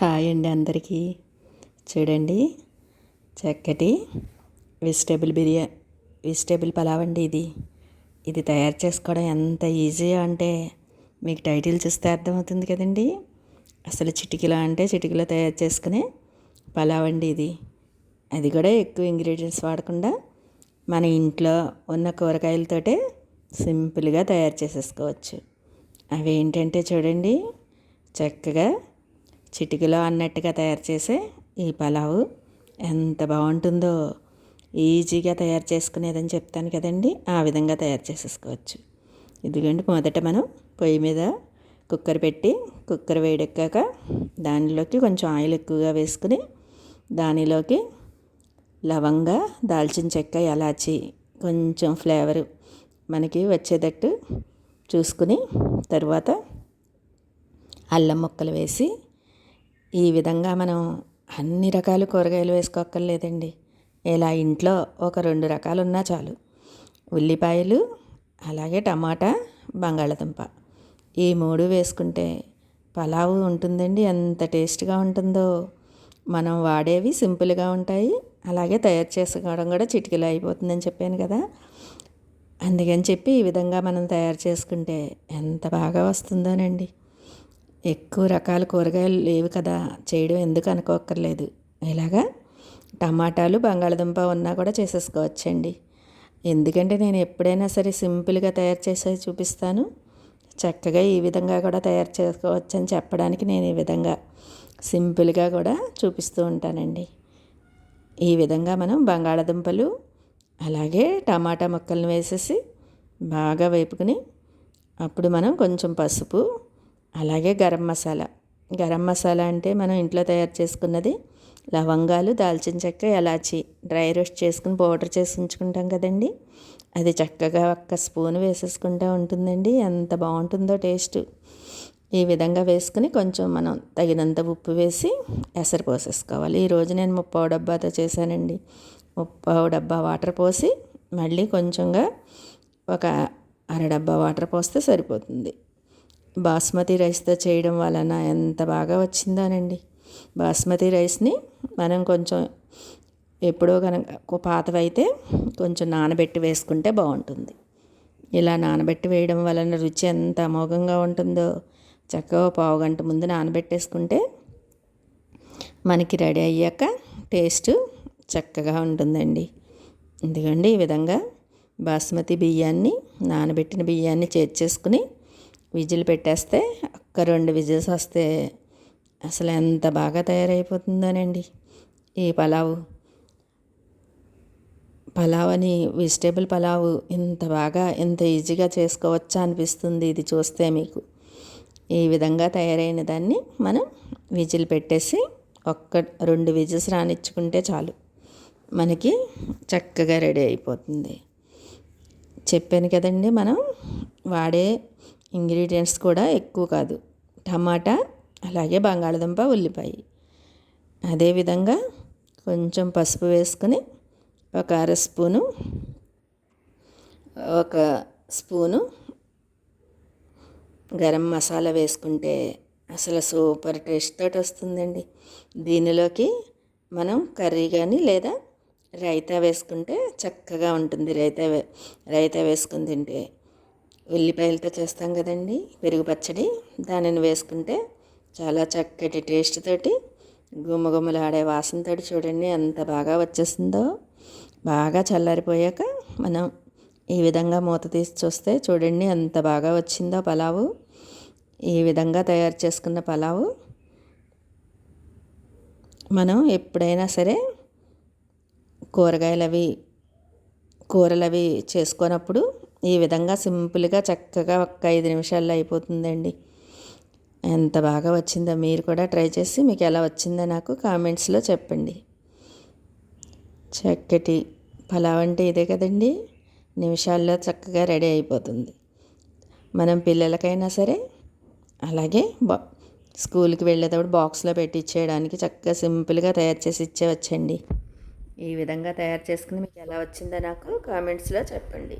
Hi అండి అందరికీ. చూడండి చక్కటి వెజిటేబుల్ బిర్యా వెజిటేబుల్ పలావ్ అండి ఇది. ఇది తయారు చేసుకోవడం ఎంత ఈజీ అంటే మీకు టైటిల్ చూస్తే అర్థమవుతుంది కదండి. అసలు చిటికలో అంటే చిటికలో తయారు చేసుకునే పలావ్ అండి ఇది. అది కూడా ఎక్కువ ఇంగ్రీడియంట్స్ వాడకుండా మన ఇంట్లో ఉన్న కూరగాయలతోటే సింపుల్గా తయారు చేసేసుకోవచ్చు. అవి ఏంటంటే చూడండి చక్కగా చిటికలో అన్నట్టుగా తయారు చేసే ఈ పలావు ఎంత బాగుంటుందో ఈజీగా తయారు చేసుకునేదని చెప్తాను కదండి. ఆ విధంగా తయారు చేసేసుకోవచ్చు. ఇదిగోండి మొదట మనం పొయ్యి మీద కుక్కర్ పెట్టి కుక్కర్ వేడెక్కాక దానిలోకి కొంచెం ఆయిల్ ఎక్కువగా వేసుకుని దానిలోకి లవంగ దాల్చిన చెక్క ఎలాచి కొంచెం ఫ్లేవర్ మనకి వచ్చేటట్టు చూసుకుని తర్వాత అల్లం ముక్కలు వేసి ఈ విధంగా మనం అన్ని రకాల కూరగాయలు వేసుకోక్కర్లేదండి. ఇలా ఇంట్లో ఒక రెండు రకాలు ఉన్నా చాలు. ఉల్లిపాయలు అలాగే టమాటా బంగాళదుంప. ఈ మూడు వేసుకుంటే పలావు ఉంటుందండి. ఎంత టేస్ట్గా ఉంటుందో. మనం వాడేవి సింపుల్గా ఉంటాయి. అలాగే తయారు చేసుకోవడం కూడా చిటికలో అయిపోతుందని చెప్పాను కదా. అందుకని చెప్పి ఈ విధంగా మనం తయారు చేసుకుంటే ఎంత బాగా వస్తుందోనండి. ఎక్కువ రకాల కూరగాయలు లేవు కదా చేయడం ఎందుకు అనుకోక్కర్లేదు. ఇలాగా టమాటాలు బంగాళదుంప ఉన్నా కూడా చేసేసుకోవచ్చండి. ఎందుకంటే నేను ఎప్పుడైనా సరే సింపుల్గా తయారు చేసే చూపిస్తాను. చక్కగా ఈ విధంగా కూడా తయారు చేసుకోవచ్చని చెప్పడానికి నేను ఈ విధంగా సింపుల్గా కూడా చూపిస్తూ ఉంటానండి. ఈ విధంగా మనం బంగాళదుంపలు అలాగే టమాటా ముక్కలను వేసేసి బాగా వేపుకుని అప్పుడు మనం కొంచెం పసుపు అలాగే గరం మసాలా. గరం మసాలా అంటే మనం ఇంట్లో తయారు చేసుకున్నది లవంగాలు దాల్చిన చెక్క ఎలాచి. డ్రై రోస్ట్ చేసుకుని పౌడర్ చేసి ఉంచుకుంటాం కదండి. అది చక్కగా ఒక్క స్పూన్ వేసేసుకుంటూ ఉంటుందండి. ఎంత బాగుంటుందో టేస్ట్. ఈ విధంగా వేసుకుని కొంచెం మనం తగినంత ఉప్పు వేసి ఎసరు పోసేసుకోవాలి. ఈరోజు నేను ముప్పావు డబ్బాతో చేశానండి. ముప్పావు డబ్బా వాటర్ పోసి మళ్ళీ కొంచెంగా ఒక అర డబ్బా వాటర్ పోస్తే సరిపోతుంది. బాస్మతి రైస్తో చేయడం వలన ఎంత బాగా వచ్చిందోనండి. బాస్మతి రైస్ని మనం కొంచెం ఎప్పుడో కనుక పాతవైతే కొంచెం నానబెట్టి వేసుకుంటే బాగుంటుంది. ఇలా నానబెట్టి వేయడం వలన రుచి ఎంత అమోఘంగా ఉంటుందో చక్కగా పావు గంట ముందు నానబెట్టేసుకుంటే మనకి రెడీ అయ్యాక టేస్ట్ చక్కగా ఉంటుందండి. ఎందుకండి? ఈ విధంగా బాస్మతి బియ్యాన్ని నానబెట్టిన బియ్యాన్ని చేర్చేసుకుని విజిల్ పెట్టేస్తే ఒక్క రెండు విజిల్స్ వస్తే అసలు ఎంత బాగా తయారైపోతుందోనండి. ఈ పలావు? పలావ్ అని వెజిటేబుల్ పలావు ఇంత బాగా ఇంత ఈజీగా చేసుకోవచ్చా అనిపిస్తుంది ఇది చూస్తే మీకు. ఈ విధంగా తయారైన దాన్ని మనం విజిల్ పెట్టేసి ఒక్క రెండు విజిల్స్ రానిచ్చుకుంటే చాలు. మనకి చక్కగా రెడీ అయిపోతుంది. చెప్పాను కదండి మనం వాడే ఇంగ్రీడియంట్స్ కూడా ఎక్కువ కాదు. టమాటా అలాగే బంగాళదుంప ఉల్లిపాయ. అదేవిధంగా కొంచెం పసుపు వేసుకొని ఒక అర స్పూను ఒక స్పూను గరం మసాలా వేసుకుంటే అసలు సూపర్ టేస్ట్ తోటి వస్తుందండి. దీనిలోకి మనం కర్రీ కానీ లేదా రైతా వేసుకుంటే చక్కగా ఉంటుంది. రైతా రైతా వేసుకుని తింటే ఉల్లిపాయలతో చేస్తాం కదండి పెరుగు పచ్చడి. దానిని వేసుకుంటే చాలా చక్కటి టేస్ట్ తోటి గుమ్మగుమ్మలాడే వాసనతో చూడండి ఎంత బాగా వచ్చేసిందో. బాగా చల్లారిపోయాక మనం ఈ విధంగా మూత తీసి చూస్తే చూడండి ఎంత బాగా వచ్చిందో పలావు. ఈ విధంగా తయారు చేసుకున్న పలావు. మనం ఎప్పుడైనా సరే కూరగాయలు అవి కూరలు అవి చేసుకున్నప్పుడు ఈ విధంగా సింపుల్గా చక్కగా ఒక్క ఐదు నిమిషాల్లో అయిపోతుందండి. ఎంత బాగా వచ్చిందో మీరు కూడా ట్రై చేసి మీకు ఎలా వచ్చిందో నాకు కామెంట్స్లో చెప్పండి. చక్కటి పలావ్ అంటే ఇదే కదండి. నిమిషాల్లో చక్కగా రెడీ అయిపోతుంది. మనం పిల్లలకైనా సరే అలాగే బా స్కూల్కి వెళ్ళేటప్పుడు బాక్స్లో పెట్టి ఇచ్చేయడానికి చక్కగా సింపుల్గా తయారు చేసి ఇచ్చేవచ్చండి. ఈ విధంగా తయారు చేసుకుని మీకు ఎలా వచ్చిందో నాకు కామెంట్స్లో చెప్పండి.